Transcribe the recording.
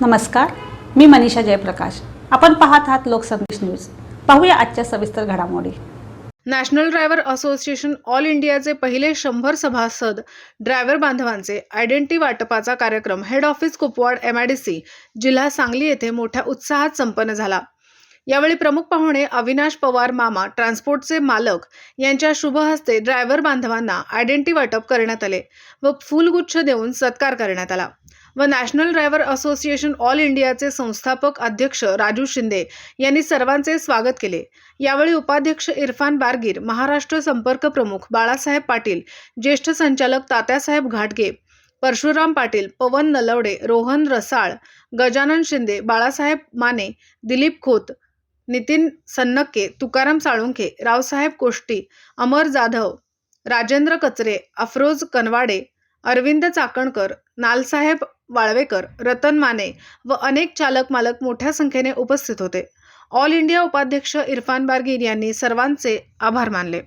नमस्कार मी मनीषा जयप्रकाश. आपण पाहत आहात लोकसंदेश न्यूज. पाहूया आजच्या सविस्तर घडामोडी. नॅशनल ड्रायव्हर असोसिएशन ऑल इंडियाचे पहिले शंभर सभासद ड्रायव्हर बांधवांचे आयडेंटिटी वाटपाचा कार्यक्रम head office Kupwad M I D C जिल्हा सांगली येथे मोठ्या उत्साहात संपन्न झाला. यावेळी प्रमुख पाहुणे अविनाश पवार मामा ट्रान्सपोर्टचे मालक यांच्या शुभ हस्ते ड्रायव्हर बांधवांना आयडेंटिटी वाटप करण्यात आले व फुलगुच्छ देऊन सत्कार करण्यात आला. व नॅशनल ड्रायव्हर असोसिएशन ऑल इंडियाचे संस्थापक अध्यक्ष राजू शिंदे यांनी सर्वांचे स्वागत केले. यावेळी उपाध्यक्ष इरफान बारगीर महाराष्ट्र संपर्क प्रमुख बाळासाहेब पाटील ज्येष्ठ संचालक तात्यासाहेब घाटगे परशुराम पाटील पवन नलवडे रोहन रसाळ गजानन शिंदे बाळासाहेब माने दिलीप खोत नितीन सन्नक्के तुकाराम साळुंखे रावसाहेब कोष्टी अमर जाधव राजेंद्र कचरे अफरोज कनवाडे अरविंद चाकणकर नालसाहेब वाळवेकर रतन माने व अनेक चालक मालक मोठ्या संख्येने उपस्थित होते. ऑल इंडिया उपाध्यक्ष इरफान बारगीर यांनी सर्वांचे आभार मानले.